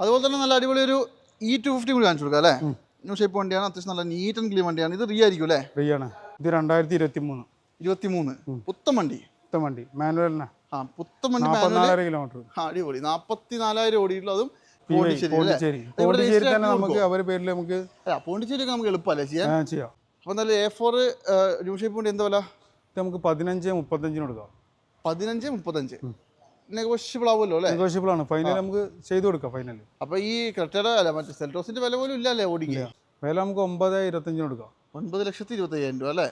അതുപോലെ തന്നെ നല്ല അടിപൊളി ഒരു ഇ ടു ഫിഫ്റ്റി കൂടി കാണിച്ചു കൊടുക്കാം അല്ലേ? ന്യൂ ഷേപ്പ് വണ്ടിയാണ് അത്യാവശ്യം നല്ല നീറ്റ് ആൻഡ് ക്ലീൻ വണ്ടിയാണ്. ഇത് റീ ആയിരിക്കും അല്ലേ? റീ ആണ്. ഇത് രണ്ടായിരത്തി ഇരുപത്തി മൂന്ന് ഇരുപത്തി മൂന്ന് പുത്തൻ വണ്ടി. പുത്തൻ വണ്ടി. മാനുവലിനാ ആ പുത്തൻ വണ്ടി നാൽപ്പത്തിനാലായിരം കിലോമീറ്റർ അടിപൊളി. നാൽപ്പത്തി നാലായിരം ഓടിയിട്ടുള്ളതും പോണ്ടിച്ചേരി. തന്നെ നമുക്ക് അവരുടെ പേരിൽ നമുക്ക് അല്ല പോണ്ടിച്ചേരി നമുക്ക് എളുപ്പമല്ലേ ചെയ്യാൻ? ചെയ്യാം. അപ്പോൾ എന്തായാലും എ ഫോർ ന്യൂ ഷേപ്പ് വണ്ടി എന്താ വില? നമുക്ക് പതിനഞ്ച് മുപ്പത്തഞ്ചിന് കൊടുക്കാം. പതിനഞ്ച് മുപ്പത്തഞ്ച്. നെഗോഷ്യബിൾ ആവുമല്ലോ അല്ലേ? നെഗോഷ്യബിൾ ആണ്. ഫൈനൽ നമുക്ക് ചെയ്തു കൊടുക്കാം ഫൈനൽ അപ്പോൾ ഈ ക്രെറ്റയുടെ അല്ല മറ്റേ സെൽറ്റോസിന്റെ വില പോലും ഇല്ല അല്ലേ ഓടിക്കുക വില നമുക്ക് ഒമ്പത് ഇരുപത്തഞ്ചിന് കൊടുക്കാം. ഒൻപത് ലക്ഷത്തി ഇരുപത്തയ്യായിരം രൂപ അല്ലേ?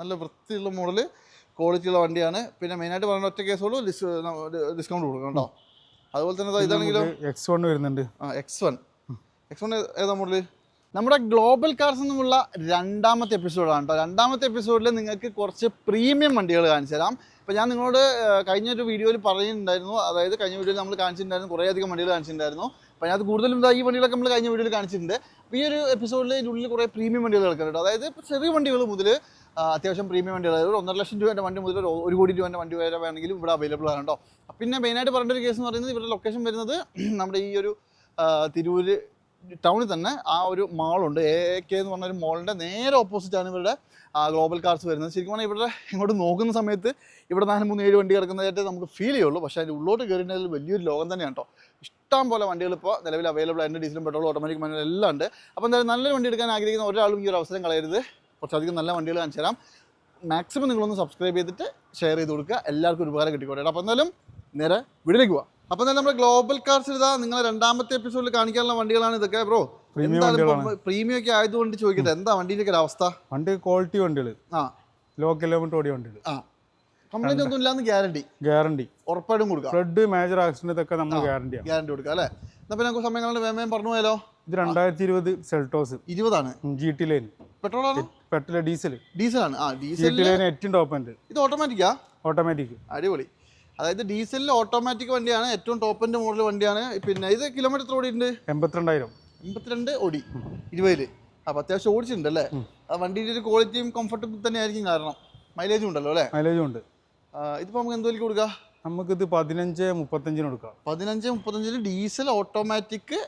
നല്ല വൃത്തിയുള്ള മോഡൽ ക്വാളിറ്റി ഉള്ള വണ്ടിയാണ്. പിന്നെ മെയിനായിട്ട് പറയുന്ന ഒറ്റ കേസോളൂ ഡിസ്കൗണ്ട് കൊടുക്കണം കേട്ടോ. അതുപോലെ തന്നെ ഇതാണെങ്കിലും എക്സ് വൺ വരുന്നുണ്ട്. ആ എക്സ് വൺ എക്സ് വൺ ഏതാ മോഡൽ നമ്മുടെ ഗ്ലോബൽ കാർസ് എന്നുള്ള രണ്ടാമത്തെ എപ്പിസോഡാണ് കേട്ടോ. രണ്ടാമത്തെ എപ്പിസോഡിൽ നിങ്ങൾക്ക് കുറച്ച് പ്രീമിയം വണ്ടികൾ കാണിച്ചു തരാം. ഇപ്പോൾ ഞാൻ നിങ്ങളോട് കഴിഞ്ഞൊരു വീഡിയോയിൽ പറയുന്നുണ്ടായിരുന്നു അതായത് കഴിഞ്ഞ വീഡിയോയിൽ നമ്മൾ കാണിച്ചിട്ടുണ്ടായിരുന്നു കുറേ അധികം വണ്ടികൾ കാണിച്ചിട്ടുണ്ടായിരുന്നു. അപ്പോൾ അതിനകത്ത് കൂടുതലും ഈ വണ്ടികളൊക്കെ നമ്മൾ കഴിഞ്ഞ വീഡിയോയിൽ കാണിച്ചിട്ടുണ്ട്. അപ്പോൾ ഈ ഒരു എപ്പിസോഡിൽ ഇതിനുള്ളിൽ കുറേ പ്രീമിയം വണ്ടികൾ കിടക്കുന്നുണ്ട് അതായത് ചെറിയ വണ്ടികൾ മുതൽ അത്യാവശ്യം പ്രീമിയം വണ്ടികൾ. അതായത് ഒന്നര ലക്ഷം രൂപേന്റെ വണ്ടി മുതൽ ഒരു കോടി രൂപേന്റെ വണ്ടി വരെ വേണമെങ്കിലും ഇവിടെ അവൈലബിൾ ആണ് കേട്ടോ. പിന്നെ മെയിനായിട്ട് പറയേണ്ട ഒരു കേസ് എന്ന് പറയുന്നത് ഇവരുടെ ലൊക്കേഷൻ വരുന്നത് നമ്മുടെ ഈ ഒരു തിരൂര് ടൗണിൽ തന്നെ ആ ഒരു മാളുണ്ട്. എ കെ എന്ന് പറഞ്ഞ ഒരു മാളിന്റെ നേരെ ഓപ്പോസിറ്റാണ് ഇവരുടെ ഗ്ലോബൽ കാർസ് വരുന്നത്. ശരിക്കും പറഞ്ഞാൽ ഇവിടെ ഇങ്ങോട്ട് നോക്കുന്ന സമയത്ത് ഇവിടെ നാല് മൂന്ന് ഏഴ് വണ്ടി കിടക്കുന്നതായിട്ട് നമുക്ക് ഫീൽ ചെയ്യുള്ളൂ. പക്ഷേ അതിന്റെ ഉള്ളോട്ട് കയറിയിട്ടുണ്ടെങ്കിൽ വലിയൊരു ലോകം തന്നെയാണ് കേട്ടോ. ഇഷ്ടം പോലെ വണ്ടികൾ ഇപ്പോൾ നിലവിൽ അവൈലബിൾ ആയിട്ട് ഡീസലും പെട്രോളും ഓട്ടോമാറ്റിക് മാനുവൽ എല്ലാം ഉണ്ട്. അപ്പോൾ എന്തായാലും നല്ലൊരു വണ്ടി എടുക്കാൻ ആഗ്രഹിക്കുന്ന ഒരാളും ഈ ഒരു അവസരം കളയരുത്. കുറച്ചധികം നല്ല വണ്ടികൾ കാണിച്ചു തരാം. മാക്സിമം നിങ്ങളൊന്ന് സബ്സ്ക്രൈബ് ചെയ്തിട്ട് ഷെയർ ചെയ്ത് കൊടുക്കുക. എല്ലാവർക്കും ഒരു ഉപകാരം കിട്ടിക്കോട്ടെ അപ്പോൾ എന്തായാലും നേരെ വീട്ടിലേക്ക് പോവാം. അപ്പോൾ തന്നെ നമ്മുടെ ഗ്ലോബൽ കാർസ് ഇതാ നിങ്ങളെ രണ്ടാമത്തെ എപ്പിസോഡിൽ കാണിക്കാനുള്ള വണ്ടികളാണ് ഇതൊക്കെ. ബ്രോ പ്രീമിയം ഒക്കെ ആയതുകൊണ്ട് ചോദിക്കട്ടെ എന്താ വണ്ടിയിലേക്ക് ഒക്കെ ഒരു അവസ്ഥ വണ്ടി ക്വാളിറ്റി വണ്ടികൾ ആ. ലോ കിലോമീറ്റർ ഓടിയ വണ്ടികൾ ആ. കംപ്ലൈന്റ് ഒന്നും ഇല്ലാന്ന് ഗ്യാരണ്ടി ഗ്യാരണ്ടി ഉറപ്പായിട്ടും കൊടുക്കാം. ഫ്ലഡ് മേജർ ആക്സിഡന്റ് ഒക്കെ നമ്മൾ ഗ്യാരണ്ടി ഗ്യാരണ്ടി കൊടുക്കാം അല്ലേ? എന്നാ പിന്നെ നമുക്ക് സമയങ്ങളുടെ വേഗം പറഞ്ഞു പോയാലോ? ഇത് രണ്ടായിരത്തി ഇരുപത് സെൽട്ടോസ് ഇരുപതാണ് ജി ടി ലൈൻ പെട്രോൾ ആണോ? പെട്രോൾ ഡീസൽ ഡീസലാണ് ആ ഡീസൽ ലൈൻ ഏറ്റവും ടോപ്പ് ഇത് ഓട്ടോമാറ്റിക്കാ ഓട്ടോമാറ്റിക് അടിപൊളി. അതായത് ഡീസലിൽ ഓട്ടോമാറ്റിക് വണ്ടിയാണ് ഏറ്റവും ടോപ്പ് എൻഡ് മോഡൽ വണ്ടിയാണ്. പിന്നെ ഇത് കിലോമീറ്റർ ഓടിയിട്ടുണ്ട്? എൺപത്തിരണ്ടായിരം. എൺപത്തിരണ്ട് ഓടി. ഇരുപതിൽ. അപ്പൊ അത്യാവശ്യം ഓടിച്ചിട്ടുണ്ട് അല്ലേ? ആ വണ്ടിയുടെ ഒരു ക്വാളിറ്റിയും കംഫർട്ടബിൾ തന്നെ ആയിരിക്കും കാരണം. മൈലേജും ഉണ്ടല്ലോ അല്ലേ? മൈലേജും ഉണ്ട്. ഇതിപ്പോ നമുക്ക് എന്തുവരെ കൊടുക്കാം? നമുക്കിത് പതിനഞ്ച് മുപ്പത്തഞ്ചിന് കൊടുക്കാം. പതിനഞ്ച് മുപ്പത്തഞ്ചിന് ഡീസൽ ഓട്ടോമാറ്റിക്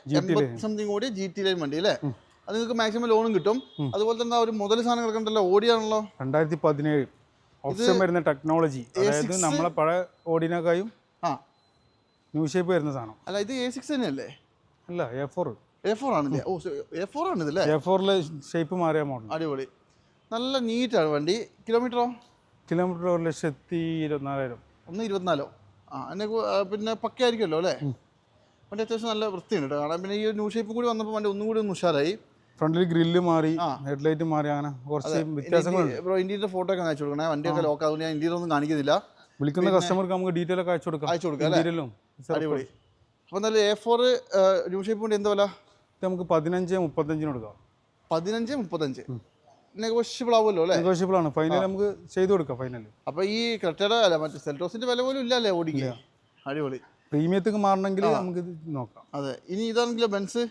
സംതിങ് ഓടി ജി ടി ലൈൻ വണ്ടി അല്ലേ? അത് നിങ്ങൾക്ക് മാക്സിമം ലോണും കിട്ടും. അതുപോലെ തന്നെ ഒരു മുതൽ സാധനം കിടക്കണ്ടല്ലോ ഓടിയാണല്ലോ. രണ്ടായിരത്തി പതിനേഴ്. ഓപ്ഷൻ വരുന്ന ടെക്നോളജി അതായത് നമ്മളെ പഴയ ഓടിനേക്കായും ആ. ന്യൂ ഷേപ്പ് വരുന്ന സാധനം. അല്ല ഇത് എ സിക്സ് തന്നെയല്ലേ? അല്ല എ ഫോർ എ ഫോർ ആണല്ലേ? ഓ എ ഫോർ ആണ് ഇതല്ലേ എ ഫോറിലെ ഷേപ്പ് മാറിയ മോഡൽ അടിപൊളി. നല്ല നീറ്റാണ് വണ്ടി. കിലോമീറ്ററോ? കിലോമീറ്റർ ഒരു ലക്ഷത്തി ഇരുപത്തിനാലായിരം. ഒന്ന് ഇരുപത്തിനാലോ? ആ എന്നെ പിന്നെ പക്കയായിരിക്കുമല്ലോ അല്ലേ? വണ്ടി അത്യാവശ്യം നല്ല വൃത്തിയുണ്ട് കാരണം പിന്നെ ഈ ന്യൂ ഷേപ്പ് കൂടി വന്നപ്പോൾ വണ്ടി ഒന്നും കൂടി ഒന്ന് ഉഷാറായി. ഫ്രണ്ടിൽ ഗ്രില്ല് മാറി ഹെഡ് ലൈറ്റ് മാറി അങ്ങനെ കുറച്ച് വ്യത്യാസങ്ങളുണ്ട് ബ്രോ ഇന്ത്യയുടെ ഫോട്ടോ ഒക്കെ അയച്ചു കൊടുക്കണേ. വണ്ടിയൊക്കെ ലോക്ക് ആകും ഞാൻ ഇന്ത്യയിൽ ഒന്നും കാണിക്കുന്നില്ല. വിളിക്കുന്ന കസ്റ്റമർക്ക് നമുക്ക് ഡീറ്റെയിൽ ഒക്കെ അയച്ചു കൊടുക്കാം. അയച്ചു കൊടുക്കാം ഇന്ത്യയിലും. അടിപൊളി. അപ്പോൾ എന്തായാലും എ ഫോർ ന്യൂ ഷേപ്പ് കൊണ്ട് എന്താ വില? നമുക്ക് പതിനഞ്ച് മുപ്പത്തഞ്ചിന് കൊടുക്കാം. പതിനഞ്ച് മുപ്പത്തഞ്ച്. നെഗോഷ്യബിൾ ആവുമല്ലോ അല്ലേ? നെഗോഷ്യബിൾ ആണ്. ഫൈനൽ നമുക്ക് ചെയ്തു കൊടുക്കാം ഫൈനൽ അപ്പോൾ ഈ ക്രെറ്റയുടെ അല്ല മറ്റേ സെൽറ്റോസിന്റെ വില പോലും ഇല്ലല്ലേ ഓടിക്കുക അടിപൊളി. പ്രീമിയത്തേക്ക് മാറണമെങ്കിൽ നമുക്ക് നോക്കാം. അതെ. ഇനി ഇതാണെങ്കിലോ Benz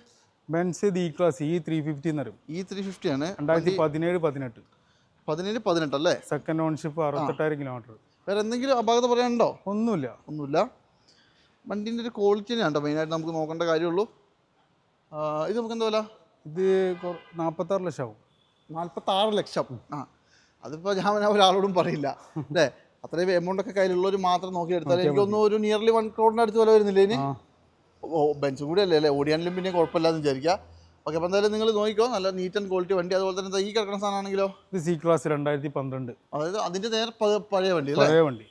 Benz the class E three fifty എന്ന് പറയും ഇ ത്രീ ഫിഫ്റ്റി ആണ്. രണ്ടായിരത്തി പതിനേഴ് പതിനെട്ട്. പതിനേഴ് പതിനെട്ട് അല്ലേ? സെക്കൻഡ് ഓൺഷിപ്പ് അറുപത്തെട്ടായിരം കിലോമീറ്റർ വേറെ എന്തെങ്കിലും അപാകത പറയാനുണ്ടോ? ഒന്നുമില്ല. ഒന്നുമില്ല. വണ്ടീന്റെ ഒരു ക്വാളിറ്റി തന്നെയാണ് മെയിനായിട്ട് നമുക്ക് നോക്കേണ്ട കാര്യമുള്ളൂ. ഇത് നമുക്ക് എന്താ വില? ഇത് നാൽപ്പത്താറ് ലക്ഷം ആവും നാൽപ്പത്താറ് ലക്ഷം. ആ അതിപ്പോൾ ഞാൻ ഒരാളോടും പറയില്ല. അല്ലേ? അത്രയും എമൗണ്ട് ഒക്കെ കയ്യിലുള്ളവർ മാത്രം നോക്കി എടുത്താൽ എനിക്കൊന്നും ഒരു നിയർലി വൺ ക്രോഡിന്റെ അടുത്ത് വില വരുന്നില്ല ഇനി? ബെഞ്ചും കൂടി അല്ലേ അല്ലേ? ഓടിയാണെങ്കിലും പിന്നെ കുഴപ്പമില്ലാന്ന് വിചാരിക്കുക. ഓക്കെ അപ്പോൾ എന്തായാലും നിങ്ങൾ നോക്കിക്കോ. നല്ല നീറ്റ് ആൻഡ് ക്വാളിറ്റി വണ്ടി. അതുപോലെ തന്നെ ഈ കിടക്കുന്ന സാധനമാണെങ്കിലോ ഇത് സി ക്ലാസ് രണ്ടായിരത്തി പന്ത്രണ്ട് അതായത് അതിന്റെ നേരെ പഴയ വണ്ടി പഴയ വണ്ടി.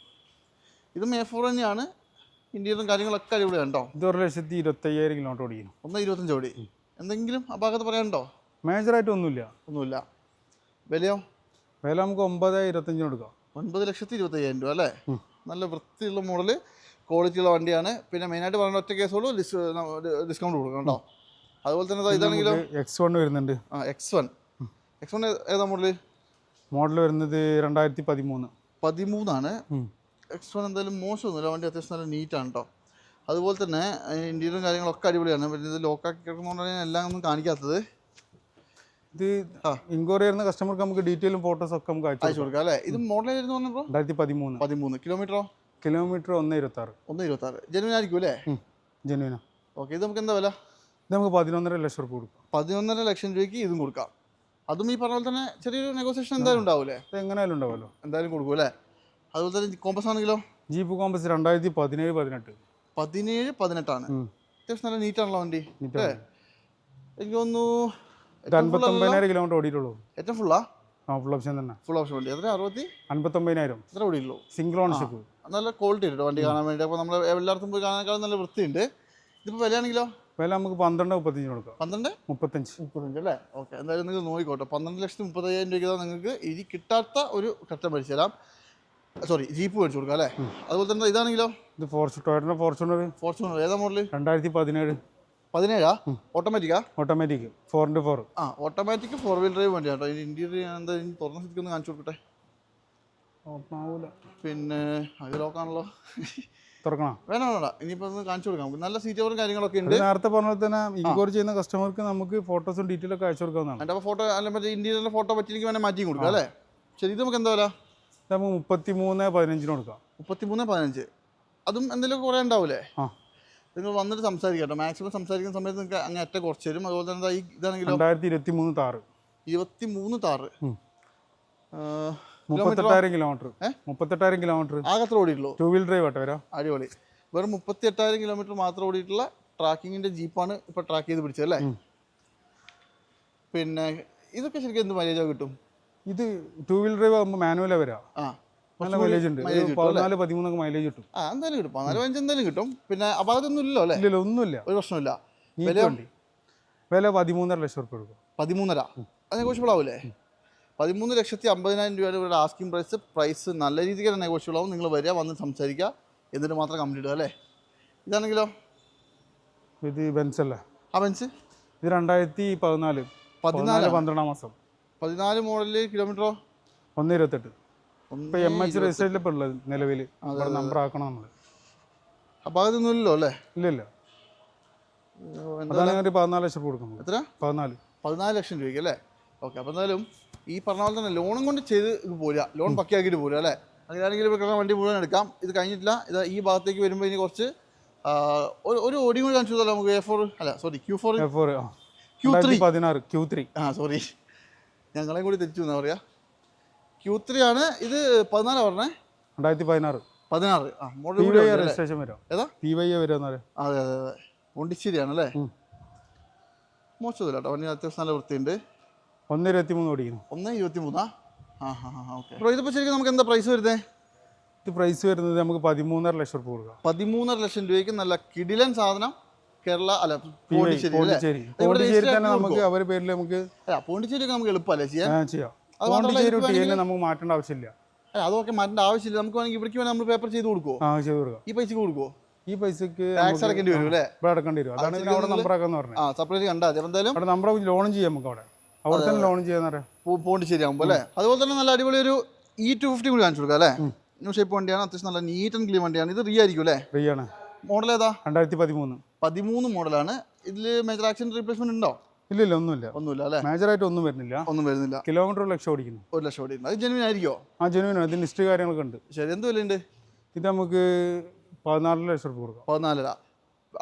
ഇത് എ ഫോർ തന്നെയാണ്. ഇന്ത്യയിലും കാര്യങ്ങളൊക്കെ അടിപൊളി കണ്ടോ ഇത് ഒരു ലക്ഷത്തി ഇരുപത്തയ്യായിരം കിലോമീറ്റർ ഓടിക്കുന്നു. ഒന്ന് ഇരുപത്തഞ്ച് ഓടി. എന്തെങ്കിലും അപാകത പറയാനുണ്ടോ മേജറായിട്ട് ഒന്നുമില്ല. ഒന്നുമില്ല. വിലയോ? വില നമുക്ക് ഒമ്പത് ഇരുപത്തഞ്ചിന് കൊടുക്കാം. ഒൻപത് ലക്ഷത്തി ഇരുപത്തയ്യായിരം രൂപ അല്ലേ? നല്ല വൃത്തിയുള്ള മോഡൽ ക്വാളിറ്റി ഉള്ള വണ്ടിയാണ്. പിന്നെ മെയിനായിട്ട് പറഞ്ഞ ഒറ്റ കേസുള്ളൂ ഡിസ്കൗണ്ട് കൊടുക്കണം കേട്ടോ. അതുപോലെ തന്നെ ഇതാണെങ്കിലും എക്സ് വൺ വരുന്നുണ്ട്. ആ എക്സ് വൺ എക്സ് വൺ ഏതാ മോഡൽ മോഡൽ വരുന്നത് രണ്ടായിരത്തി പതിമൂന്ന് പതിമൂന്നാണ് എക്സ് വൺ എന്തായാലും മോശമൊന്നുമില്ല. വണ്ടി അത്യാവശ്യം നല്ല നീറ്റാണ് കേട്ടോ അതുപോലെ തന്നെ ഇന്ത്യയിലും കാര്യങ്ങളൊക്കെ അടിപൊളിയാണ്. പിന്നെ ഇത് ലോക്കാക്കി കിടക്കുന്നതുകൊണ്ടാണ് ഞാൻ എല്ലാം ഒന്നും കാണിക്കാത്തത്. ഇത് ഇൻക്വയറി വരുന്ന കസ്റ്റമർക്ക് നമുക്ക് ഡീറ്റെയിലും ഫോട്ടോസ് ഒക്കെ നമുക്ക് അയച്ചു കൊടുക്കാം അല്ലേ? ഇത് മോഡൽ പറഞ്ഞപ്പോൾ രണ്ടായിരത്തി പതിമൂന്ന്. പതിമൂന്ന് കിലോമീറ്ററോ കിലോമീറ്റർ ഒന്ന് ഇരുപത്തി ആറ് ഒന്ന് ഇരുപത്തി ആറ് ജനുവിൻ ആയിരിക്കും അല്ലേ? ജനുവിനാ ഓക്കെ ഇത് നമുക്ക് എന്താ വില? ഇത് നമുക്ക് പതിനൊന്നര ലക്ഷം രൂപ കൊടുക്കാം. പതിനൊന്നര ലക്ഷം രൂപയ്ക്ക് ഇതും കൊടുക്കാം. അതും ഈ പറഞ്ഞ പോലെ തന്നെ ചെറിയൊരു നെഗോസിയേഷൻ എന്തായാലും ഉണ്ടാവൂലേ എങ്ങനെയാലും ഉണ്ടാവുമല്ലോ. എന്തായാലും കൊടുക്കും അല്ലേ? അതുപോലെ തന്നെ കോമ്പസ് ആണെങ്കിലോ? ജീപ്പ് കോമ്പസ് രണ്ടായിരത്തി പതിനേഴ് പതിനെട്ട്. പതിനേഴ് പതിനെട്ടാണ്. അത്യാവശ്യം നല്ല നീറ്റാണല്ലോ വണ്ടി. എനിക്ക് തോന്നുന്നു അൻപത്തൊമ്പതിനായിരം കിലോമീറ്റർ ഓടിയിട്ടുള്ളൂ. ഏറ്റവും ഫുള്ളാ ആ? ഫുൾ ഓപ്ഷൻ തന്നെ. ഫുൾ ഓപ്ഷൻ വണ്ടി. എത്ര? അറുപത്തി? അൻപത്തൊമ്പതിനായിരം. എത്ര ഓടിയുള്ളൂ സിംഗിൾ ഓണർഷിപ്പ് നല്ല ക്വാളിറ്റി ഉണ്ട് വണ്ടി കാണാൻ വേണ്ടി. അപ്പോൾ നമ്മൾ എല്ലായിടത്തും പോയി കാണാനേക്കാളും നല്ല വൃത്തിയുണ്ട്. ഇതിപ്പോൾ വിലയാണെങ്കിലോ? വില നമുക്ക് പന്ത്രണ്ട് മുപ്പത്തഞ്ച് കൊടുക്കാം. പന്ത്രണ്ട്? മുപ്പത്തഞ്ച്. മുപ്പത്തഞ്ച് അല്ലേ? ഓക്കെ എന്തായാലും നിങ്ങൾ നോക്കിക്കോട്ടെ. പന്ത്രണ്ട് ലക്ഷത്തി മുപ്പത്തയ്യായിരം രൂപയ്ക്ക് നിങ്ങൾക്ക് ഇനി കിട്ടാത്ത ഒരു കട്ടം മേടിച്ചു തരാം. സോറി ജീപ്പ് മേടിച്ചു കൊടുക്കാം അല്ലേ? അതുപോലെ തന്നെ ഇതാണെങ്കിലോ? ഇത് ടൊയറ്റിന്റെ ഫോർച്യൂണർ ഫോർച്യൂണർ ഏതാ മോഡൽ രണ്ടായിരത്തി പതിനേഴ്. പതിനേഴാ? ഓട്ടോമാറ്റിക്കാ ഓട്ടോമാറ്റിക് ഫോർ ഇന്റു ഫോർ ആ ഓട്ടോമാറ്റിക് ഫോർ വീൽ ഡ്രൈവ് വണ്ടിയാണ് കേട്ടോ ഇന്റീരിയർ എന്താ തുറന്ന സ്ഥിതിക്ക് ഒന്ന് കാണിച്ചു കൊടുക്കട്ടെ? പിന്നെ അത് ലോക്കാണല്ലോ. തുറക്കണം? വേണം വേണ്ട ഇനിയിപ്പോൾ ഒന്ന് കാണിച്ചു കൊടുക്കാം. നമുക്ക് നല്ല സീറ്റ് കവറും കാര്യങ്ങളൊക്കെ ഉണ്ട്. നേരത്തെ പറഞ്ഞ തന്നെ ഇൻക്വയറി ചെയ്യുന്ന കസ്റ്റമർക്ക് നമുക്ക് ഫോട്ടോസും ഡീറ്റെയിൽ ഒക്കെ അയച്ചു കൊടുക്കാവുന്നതാണ്. ഫോട്ടോ അല്ല മറ്റേ ഇന്റീരിയറിലെ ഫോട്ടോ പറ്റിയെങ്കിൽ വേണേൽ മാറ്റി കൊടുക്കാം അല്ലേ? ശരി ഇത് നമുക്ക് എന്താ വില? നമുക്ക് മുപ്പത്തി മൂന്ന് പതിനഞ്ചിന് കൊടുക്കാം. മുപ്പത്തി മൂന്ന് പതിനഞ്ച്. അതും എന്തെങ്കിലും കുറേ ഉണ്ടാവില്ലേ ആ. നിങ്ങൾ വന്നിട്ട് സംസാരിക്കാം കേട്ടോ. മാക്സിമം സംസാരിക്കുന്ന സമയത്ത് നിങ്ങൾക്ക് അങ്ങ് അറ്റ കുറച്ച് തരും. അതുപോലെ തന്നെ ഈ ഇതാണെങ്കിലോ? രണ്ടായിരത്തി ഇരുപത്തി മൂന്ന് താറ് ഇരുപത്തി മൂന്ന് താറ് മുപ്പത്തെട്ടായിരം കിലോമീറ്റർ? മുപ്പത്തെട്ടായിരം കിലോമീറ്റർ. ആകത്ര ഓടിയിട്ടുള്ളൂ? ടൂ വീൽ ഡ്രൈവ് ആട്ടെ വരാം. അടിപൊളി. വെറും മുപ്പത്തി എട്ടായിരം കിലോമീറ്റർ മാത്രം ഓടിയിട്ടുള്ള ട്രാക്കിങ്ങിന്റെ ജീപ്പാണ് ഇപ്പൊ ട്രാക്ക് ചെയ്ത് പിടിച്ചത് അല്ലേ? പിന്നെ ഇതൊക്കെ ശരിക്കും എന്ത് മൈലേജ് കിട്ടും? ഇത് ടൂ വീൽ ഡ്രൈവ് ആകുമ്പോൾ മാനുവലാ വരാം. നല്ല മൈലേജ് ഉണ്ട്. പതിനാല് പതിമൂന്നൊക്കെ മൈലേജ് കിട്ടും. ആ എന്തായാലും കിട്ടും. പതിനാല് പതിനഞ്ച് എന്തായാലും കിട്ടും. പിന്നെ അപകടമൊന്നും ഇല്ലല്ലോ അല്ലേ? ഇല്ലല്ലോ ഒന്നുമില്ല. ഒരു പ്രശ്നമില്ല വില പതിമൂന്നര ലക്ഷം റുപ്യ കൊടുക്കും. പതിമൂന്നര. അത് നെഗോഷ്യബിൾ ആവില്ലേ പതിമൂന്ന് ലക്ഷത്തി അമ്പതിനായിരം രൂപയുടെ ഇവരുടെ ആസ്കിംഗ് പ്രൈസ് പ്രൈസ് നല്ല രീതിക്ക് തന്നെ നെഗോഷ്യബിൾ ആവും. നിങ്ങൾ വരിക വന്ന് സംസാരിക്കുക എന്നിട്ട് മാത്രം കംപ്ലീറ്റ് ഇടുക അല്ലേ? ഇതാണെങ്കിലോ? ഇത് ബെൻസ് അല്ലേ? ആ ബെൻസ് ഇത് രണ്ടായിരത്തി പതിനാല്. പതിനാല്? പന്ത്രണ്ടാം മാസം. പതിനാല് മോഡലിൽ കിലോമീറ്ററോ ഒന്ന് ഇരുപത്തെട്ട്. ഇപ്പൊ എം എച്ച് ഇപ്പോൾ ഉള്ളത് നിലവിൽ നമ്പർ ആക്കണം നമ്മൾ അപാകത്തൊന്നും ഇല്ലല്ലോ അല്ലേ? ഇല്ല ഇല്ല. ഓ, എന്താ അതാണ് ഒരു പതിനാല് ലക്ഷം കൊടുക്കുന്നത്. എത്ര? പതിനാല്. പതിനാല് ലക്ഷം രൂപയ്ക്ക് അല്ലേ? ഓക്കെ അപ്പോൾ എന്തായാലും ഈ പറഞ്ഞ പോലെ തന്നെ ലോണും കൊണ്ട് ചെയ്ത് പോരുക. ലോൺ പക്കയാക്കിയിട്ട് പോരുക അല്ലേ? അങ്ങനെയാണെങ്കിൽ ഇപ്പോൾ വണ്ടി മുഴുവൻ എടുക്കാം. ഇത് കഴിഞ്ഞിട്ടില്ല. ഇത് ഈ ഭാഗത്തേക്ക് വരുമ്പോൾ ഇനി കുറച്ച് ഒരു ഓടി കൂടി കാണിച്ചു തരാം നമുക്ക്? എ ഫോർ അല്ല sorry Q four four Q3. Three പതിനാറ് ക്യൂ ത്രീ ആ സോറി ഞങ്ങളെ കൂടി തിരിച്ചു എന്നാ പറയാ. ക്യൂ ത്രീ ആണ്. ഇത് പതിനാലാ പറഞ്ഞേ? രണ്ടായിരത്തി പതിനാറ്. പതിനാറ്. ആ മോഡൽ? രജിസ്ട്രേഷൻ വരാം. ഏതാ? പി വൈ എ പറയാം. അതെ അതെ അതെ. പോണ്ടിച്ചേരിയാണ് അല്ലേ. മോശമില്ല കേട്ടോ. വണ്ടി അത്യാവശ്യം നല്ല വൃത്തിയുണ്ട്. ഒന്ന് ഇരുപത്തി മൂന്ന് ഓടിക്കുന്നു ഒന്ന് ഇരുപത്തി മൂന്നാ ആ ഹാ ഹാ ഓക്കെ. ഇതിപ്പോൾ ശരിക്കും നമുക്ക് എന്താ പ്രൈസ് വരുന്നത് ഇത് പ്രൈസ് വരുന്നത് നമുക്ക് പതിമൂന്നര ലക്ഷം രൂപ കൊടുക്കാം. പതിമൂന്നര ലക്ഷം രൂപയ്ക്ക് നല്ല കിടിലൻ സാധനം കേരള അല്ല പോണ്ടിച്ചേരി പോണ്ടിച്ചേരി. പോണ്ടിച്ചേരി തന്നെ നമുക്ക് അവരുടെ പേരിൽ നമുക്ക് അല്ല പോണ്ടിച്ചേരിയൊക്കെ നമുക്ക് എളുപ്പമല്ലേ ചെയ്യാൻ? ആ, ചെയ്യാം. പോണ്ടിച്ചേരി ഇതിപ്പോ ടി നമുക്ക് മാറ്റേണ്ട ആവശ്യമില്ല. അല്ല അതൊക്കെ മാറ്റേണ്ട ആവശ്യമില്ല. നമുക്ക് വേണമെങ്കിൽ ഇവിടേക്ക് വേണമെങ്കിൽ നമ്മൾ പേപ്പർ ചെയ്ത് കൊടുക്കുമോ ആ ചെയ്ത് കൊടുക്കാം. ഈ പൈസക്ക് കൊടുക്കുമോ ഈ പൈസക്ക് ടാക്സ് അടക്കേണ്ടി വരും അല്ലേ? ഇവിടെ അടക്കേണ്ടി വരും. അതാണ് അവിടെ നമ്പർ ആക്കാന്ന് പറഞ്ഞത്. ആ സെപ്പറേറ്റ് കണ്ടാൽ എന്തായാലും അവിടെ നമ്പർ ലോണും ചെയ്യാം നമുക്ക് അവിടെ. അവിടെ തന്നെ ലോൺ പോണ്ടിച്ചേരി ആകുമ്പോൾ അല്ലേ? അതുപോലെ തന്നെ നല്ല അടിപൊളി ഒരു ഇ ടു ഫിഫ്റ്റി കൂടി കാണിച്ചു കൊടുക്കാം അല്ലേ? ന്യൂ ഷേപ്പ് വണ്ടിയാണ് അത്യാവശ്യം നല്ല നീറ്റ് ആൻഡ് ക്ലീൻ വണ്ടിയാണ്. ഇത് റീ ആയിരിക്കും അല്ലേ? റീ ആണ്. മോഡൽ ഏതാ? രണ്ടായിരത്തി പതിമൂന്ന് പതിമൂന്ന് മോഡലാണ് ഇതിൽ മേജർ ആക്സിഡന്റ് റീപ്ലേസ്മെന്റ് ഉണ്ടോ? ഇല്ല ഇല്ല ഒന്നുമില്ല. ഒന്നുമില്ല അല്ലേ? മേജറായിട്ട് ഒന്നും വരുന്നില്ല. ഒന്നും വരുന്നില്ല. കിലോമീറ്റർ ഒരു ലക്ഷം ഓടിക്കുന്നു. ഒരു ലക്ഷം ഓടിക്കുന്നു. അത് ജെനുവിൻ ആയിരിക്കോ? ആ ജനുവിനോ ഇതിന് ഹിസ്റ്ററി കാര്യങ്ങളൊക്കെ ഉണ്ട്. ശരി എന്ത് വിലയുണ്ട്? ഇത് നമുക്ക് പതിനാല് ലക്ഷം രൂപ കൊടുക്കാം. പതിനാലര.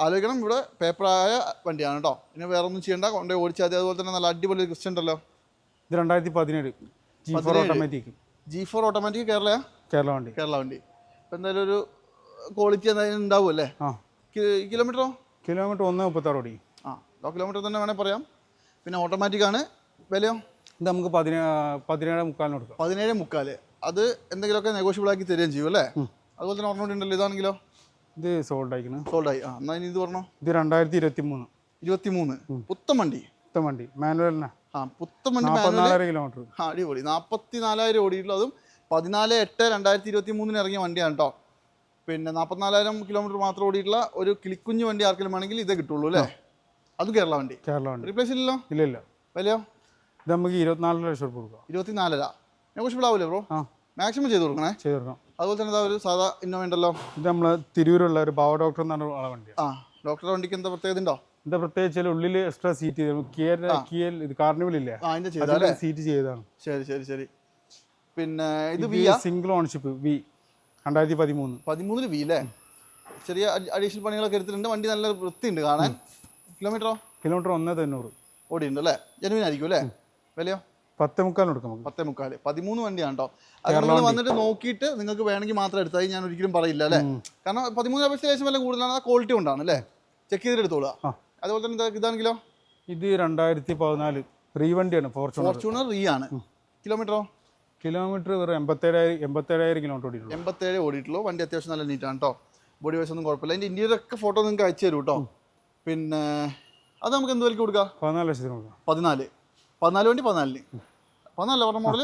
ആലോചിക്കണം. ഇവിടെ പേപ്പറായ വണ്ടിയാണ് കേട്ടോ ഇനി വേറെ ഒന്നും ചെയ്യണ്ട. കൊണ്ടുപോയി ഓടിച്ചാൽ മതി അതുപോലെ തന്നെ നല്ല അടിപൊളി ക്രിസ്റ്റൻ ഉണ്ടല്ലോ. ഇത് രണ്ടായിരത്തി പതിനേഴ് G four automatic G four automatic Kerala Kerala വണ്ടി. കേരള വണ്ടി. ഇപ്പം എന്തായാലും ഒരു ക്വാളിറ്റി എന്തായാലും ഉണ്ടാവും അല്ലേ? ആ. കിലോമീറ്ററോ കിലോമീറ്റർ ഒന്ന് മുപ്പത്താറ് ഓടി. ആ. ലോ കിലോമീറ്റർ തന്നെ വേണേൽ പറയാം. പിന്നെ ഓട്ടോമാറ്റിക് ആണ്. വിലയോ? ഇത് നമുക്ക് പതിനേ പതിനേഴ് മുക്കാലിന് കൊടുക്കാം. പതിനേഴ് മുക്കാൽ. അത് എന്തെങ്കിലുമൊക്കെ നെഗോഷ്യബിൾ ആക്കി തരികയും ചെയ്യും അല്ലേ? അതുപോലെ തന്നെ ഓർമ്മ ഉണ്ടല്ലോ. ഇതാണെങ്കിലോ? ഇത് സോൾഡ് ആയിക്കണ്. സോൾഡ് ആയി. ആ എന്നാ ഇനി ഇത് പറഞ്ഞോ? ഇത് രണ്ടായിരത്തി ഇരുപത്തി മൂന്ന് ഇരുപത്തി മൂന്ന് പുത്തൻ വണ്ടി. പുത്തൻ വണ്ടി. മാനുവൽ തന്നെ ആ പുത്തൻ വണ്ടി നാൽപ്പത്തിനാലര കിലോമീറ്റർ ആ അടിപൊളി. നാൽപ്പത്തി നാലായിരം ഓടിയിട്ടുള്ളതും പതിനാല് എട്ട് രണ്ടായിരത്തി ഇരുപത്തി മൂന്നിന് ഇറങ്ങിയ വണ്ടിയാണ് കേട്ടോ. പിന്നെ നാൽപ്പത്തിനാലായിരം കിലോമീറ്റർ മാത്രം ഓടിയിട്ടുള്ള ഒരു കിളിക്കുഞ്ഞ് വണ്ടി ആർക്കെങ്കിലും വേണമെങ്കിൽ ഇതേ കിട്ടുള്ളൂ അല്ലേ? അത് കേരള വണ്ടി. കേരള വണ്ടി. റീപ്ലേസ് ഇല്ലല്ലോ? ഇല്ല ഇല്ല. വിലയോ? ഇത് നമുക്ക് ഇരുപത്തിനാലര ലക്ഷം രൂപ കൊടുക്കാം. ഇരുപത്തിനാലര. നെഗോഷ്യബിൾ ആവില്ലേ ബ്രോ ആ. മാക്സിമം ചെയ്ത് കൊടുക്കണേ? ചെയ്ത് കൊടുക്കാം അതുപോലെ തന്നെ ഒരു സാധാ ഇന്നോവ ഉണ്ടല്ലോ. ഇത് നമ്മൾ തിരൂരുള്ള ഒരു ഭാവ ഡോക്ടർ എന്നാണ് വണ്ടിയാണ് ആ ഡോക്ടറുടെ വണ്ടിക്ക് എന്താ പ്രത്യേകത ഉണ്ടോ? എന്താ പ്രത്യേകിച്ച് ഉള്ളിൽ എക്സ്ട്രാ സീറ്റ് കിയൽ ഇത് കാർണിവൽ ഇല്ലേ? സീറ്റ് ചെയ്തതാണ്. ശരി ശരി ശരി. പിന്നെ ഇത് വി സിംഗിൾ ഓണർഷിപ്പ് വി രണ്ടായിരത്തി പതിമൂന്ന്. പതിമൂന്നിന് വി അല്ലേ ചെറിയ അഡീഷണൽ പണികളൊക്കെ എടുത്തിട്ടുണ്ട്. വണ്ടി നല്ല വൃത്തിയുണ്ട് കാണാൻ. കിലോമീറ്ററോ കിലോമീറ്റർ ഒന്ന് തൊണ്ണൂറ്. ഓടിയുണ്ട് അല്ലേ? ജനുവിനായിരിക്കും അല്ലേ? വിലയോ? പത്ത് മുക്കാൽ നമുക്ക്. പത്തേ മുക്കാൽ പതിമൂന്ന് വണ്ടിയാണ് കേട്ടോ അത് നിങ്ങൾ വന്നിട്ട് നോക്കിയിട്ട് നിങ്ങൾക്ക് വേണമെങ്കിൽ മാത്രം എടുത്താൽ ഞാൻ ഒരിക്കലും പറയില്ല അല്ലേ? കാരണം പതിമൂന്ന് അപേക്ഷ ലേശം വില കൂടുതലാണ്? ക്വാളിറ്റി കൊണ്ടാണ് അല്ലേ? ചെക്ക് ചെയ്തിട്ട് അതുപോലെ തന്നെ ഇതാ- ഇതാണെങ്കിലോ ഇത് രണ്ടായിരത്തി പതിനാല്. റീ വണ്ടിയാണ് ഫോർച്യൂണർ. ഫോർച്യൂണർ റീ ആണ്. കിലോമീറ്ററോ? കിലോമീറ്റർ വെറും എൺപത്തേഴായിരം എൺപത്തേഴായിരം കിലോമീറ്റർ ഓടിയിട്ടുള്ളൂ. എൺപത്തേഴ് ഓടിയിട്ടുള്ളൂ. വണ്ടി അത്യാവശ്യം നല്ല നീറ്റാണ് കേട്ടോ ബോഡി വൈസ് ഒന്നും കുഴപ്പമില്ല. അതിന്റെ ഒക്കെ ഫോട്ടോ നിങ്ങൾക്ക് അയച്ചു തരും കേട്ടോ പിന്നെ അത് നമുക്ക് എന്ത് വിലക്ക് കൊടുക്കാം? പതിനാല് ലക്ഷത്തിന് കൊടുക്കാം. പതിനാല്. പതിനാല് വണ്ടി പതിനാലിന്. പതിനാലല്ല പറഞ്ഞ മോഡൽ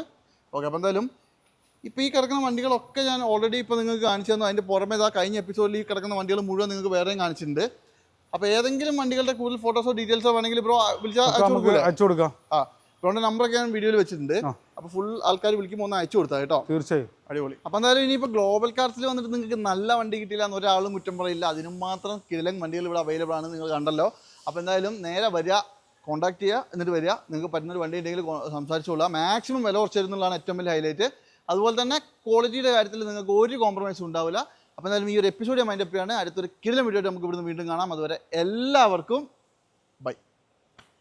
ഓക്കെ അപ്പോൾ എന്തായാലും ഇപ്പോൾ ഈ കിടക്കുന്ന വണ്ടികളൊക്കെ ഞാൻ ഓൾറെഡി ഇപ്പോൾ നിങ്ങൾക്ക് കാണിച്ചു തന്നു. അതിന്റെ പുറമെ ഇതാ കഴിഞ്ഞ എപ്പിസോഡിൽ ഈ കിടക്കുന്ന വണ്ടികൾ മുഴുവൻ നിങ്ങൾക്ക് വേറെയും കാണിച്ചിട്ടുണ്ട്. അപ്പോൾ ഏതെങ്കിലും വണ്ടികളുടെ കൂടുതൽ ഫോട്ടോസോ ഡീറ്റെയിൽസോ വേണമെങ്കിൽ ബ്രോ വിളിച്ചാൽ അയച്ചു കൊടുക്കാം ആ ബ്രോന്റെ നമ്പറൊക്കെ ഞാൻ വീഡിയോയിൽ വെച്ചിട്ടുണ്ട്. അപ്പോൾ ഫുൾ ആൾക്കാർ വിളിക്കുമ്പോൾ ഒന്ന് അയച്ചു കൊടുത്താൽ കേട്ടോ. തീർച്ചയായും. അടിപൊളി. അപ്പോൾ എന്തായാലും ഇനിയിപ്പോൾ ഗ്ലോബൽ കാർസിൽ വന്നിട്ട് നിങ്ങൾക്ക് നല്ല വണ്ടി കിട്ടിയില്ല എന്ന് ഒരാളും കുറ്റം പറയില്ല. അതിനും മാത്രം കിഴലൻ വണ്ടികൾ ഇവിടെ അവൈലബിൾ ആണ് നിങ്ങൾ കണ്ടല്ലോ. അപ്പോൾ എന്തായാലും നേരെ വരിക. കോൺടാക്ട് ചെയ്യുക എന്നിട്ട് വരിക. നിങ്ങൾക്ക് പറ്റുന്നൊരു വണ്ടി ഉണ്ടെങ്കിൽ സംസാരിച്ചോളാം മാക്സിമം വില കുറച്ച് തരുന്നുള്ളതാണ് ഏറ്റവും വലിയ ഹൈലൈറ്റ് അതുപോലെ തന്നെ ക്വാളിറ്റിയുടെ കാര്യത്തിൽ നിങ്ങൾക്ക് ഒരു കോംപ്രമൈസും ഉണ്ടാവില്ല. അപ്പോൾ എന്തായാലും ഈ ഒരു എപ്പിസോഡ് മൈൻഡ് അപ്പ് അടുത്തൊരു കിഴലൻ വീഡിയോ നമുക്ക് ഇവിടുന്ന് വീണ്ടും കാണാം. അതുവരെ എല്ലാവർക്കും